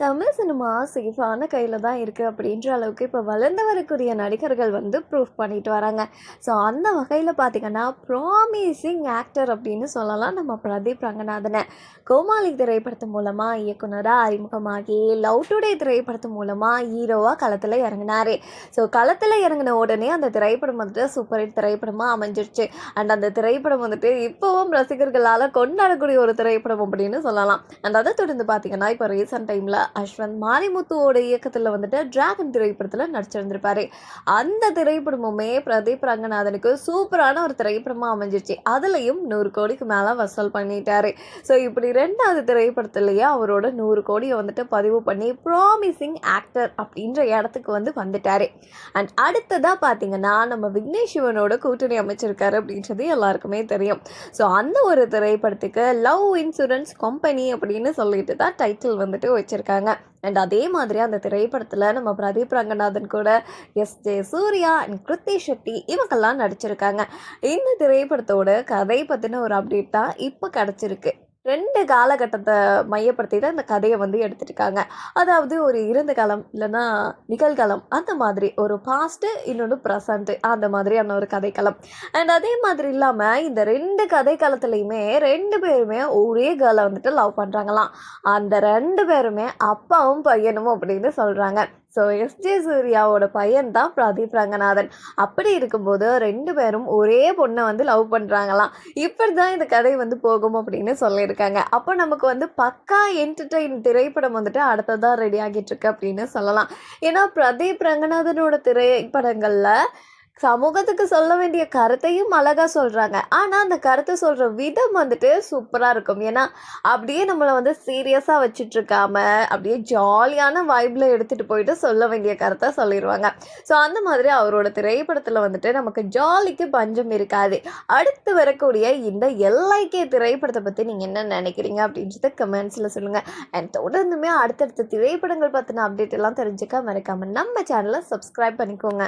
Tamil cinema சேஃபான கையில் தான் இருக்குது அப்படின்ற அளவுக்கு இப்போ வளர்ந்து வரக்கூடிய நடிகர்கள் வந்து ப்ரூஃப் பண்ணிட்டு வராங்க. ஸோ அந்த வகையில் பார்த்திங்கன்னா ப்ராமிசிங் ஆக்டர் அப்படின்னு சொல்லலாம் நம்ம பிரதீப் ரங்கநாதனை. கோமாளி திரைப்படத்து மூலமாக இயக்குனராக அறிமுகமாகி லவ் டுடே திரைப்படத்து மூலமாக ஹீரோவாக களத்தில் இறங்கினார். ஸோ களத்தில் இறங்கின உடனே அந்த திரைப்படம் வந்துட்டு சூப்பர் ஹிட் திரைப்படமாக அமைஞ்சிருச்சு. அண்ட் அந்த திரைப்படம் வந்துட்டு இப்போவும் ரசிகர்களால் கொண்டாடக்கூடிய ஒரு திரைப்படம் அப்படின்னு சொல்லலாம். அண்ட் அதை தொடர்ந்து பார்த்தீங்கன்னா இப்போ ரீசெண்ட் டைமில் அஸ்வந்த் மாரிமுத்துவோட இயக்கத்தில் வந்துட்டு டிராகன் திரைப்படத்தில் நடிச்சிருந்திருப்பாரு. அந்த திரைப்படமுமே பிரதீப் ரங்கநாதனுக்கு சூப்பரான ஒரு திரைப்படமாக அமைஞ்சிருச்சு. அதுலேயும் நூறு கோடிக்கு மேலே வசூல் பண்ணிட்டாரு. ஸோ இப்படி ரெண்டாவது திரைப்படத்துலேயே அவரோட நூறு கோடியை வந்துட்டு பதிவு பண்ணி ப்ராமிசிங் ஆக்டர் அப்படின்ற இடத்துக்கு வந்து வந்துட்டாரு. அண்ட் அடுத்ததாக பார்த்தீங்கன்னா நம்ம விக்னேஷ் சிவனோட கூட்டணி அமைச்சிருக்காரு அப்படின்றது எல்லாருக்குமே தெரியும். ஸோ அந்த ஒரு திரைப்படத்துக்கு லவ் இன்சூரன்ஸ் கம்பெனி அப்படின்னு சொல்லிட்டு தான் டைட்டில் வந்துட்டு பண்ணியிருக்காங்க அண்ட் அதே மாதிரி அந்த திரைப்படத்தில் நம்ம பிரதீப் ரங்கநாதன் கூட S J Suryah and Krithi Shetty இவங்கெல்லாம் நடிச்சிருக்காங்க. இந்த திரைப்படத்தோட கதை பற்றின ஒரு அப்டேட் தான் இப்போ கிடச்சிருக்கு. ரெண்டு காலகட்டத்தை மையப்படுத்தி தான் இந்த கதையை வந்து எடுத்துருக்காங்க. அதாவது ஒரு இருந்த காலம் இல்லைன்னா நிகழ்காலம் அந்த மாதிரி. ஒரு பாஸ்ட்டு இன்னொன்று ப்ரெசண்ட்டு அந்த மாதிரியான ஒரு கதைக்களம். அண்ட் அதே மாதிரி இல்லாமல் இந்த ரெண்டு கதைக்களத்துலையுமே ரெண்டு பேருமே ஒரே கேர்ளை வந்துட்டு லவ் பண்ணுறாங்களாம் அந்த ரெண்டு பேருமே அப்பாவும் பையனும் அப்படின்னு சொல்கிறாங்க ஸோ எஸ்ஜே சூர்யாவோட பையன் தான் பிரதீப் ரங்கநாதன். அப்படி இருக்கும்போது ரெண்டு பேரும் ஒரே பொண்ணை வந்து லவ் பண்ணுறாங்களாம் இப்படி தான் இந்த கதை வந்து போகும் அப்படின்னு சொல்லியிருக்காங்க. அப்போ நமக்கு வந்து பக்கா என்டர்டெயின் திரைப்படம் வந்துட்டு அடுத்ததாக ரெடி ஆகிட்டு இருக்கு அப்படின்னு சொல்லலாம். ஏன்னா பிரதீப் ரங்கநாதனோட திரைப்படங்களில் சமூகத்துக்கு சொல்ல வேண்டிய கருத்தையும் அழகாக சொல்கிறாங்க ஆனால் அந்த கருத்தை சொல்கிற விதம் வந்துட்டு சூப்பராக இருக்கும். ஏன்னா அப்படியே நம்மளை வந்து சீரியஸாக வச்சிட்ருக்காம அப்படியே ஜாலியான வைப்பில் எடுத்துகிட்டு போயிட்டு சொல்ல வேண்டிய கருத்தை சொல்லிடுவாங்க ஸோ அந்த மாதிரி அவரோட திரைப்படத்தில் வந்துட்டு நமக்கு ஜாலிக்கு பஞ்சம் இருக்காது. அடுத்து வரக்கூடிய இந்த எல்ஐகே திரைப்படத்தை பற்றி நீங்கள் என்ன நினைக்கிறீங்க அப்படின்றத கமெண்ட்ஸில் சொல்லுங்கள் அண்ட் தொடர்ந்துமே அடுத்தடுத்த திரைப்படங்கள் பற்றின அப்டேட் எல்லாம் தெரிஞ்சுக்க மறக்காமல் நம்ம சேனலை சப்ஸ்கிரைப் பண்ணிக்கோங்க.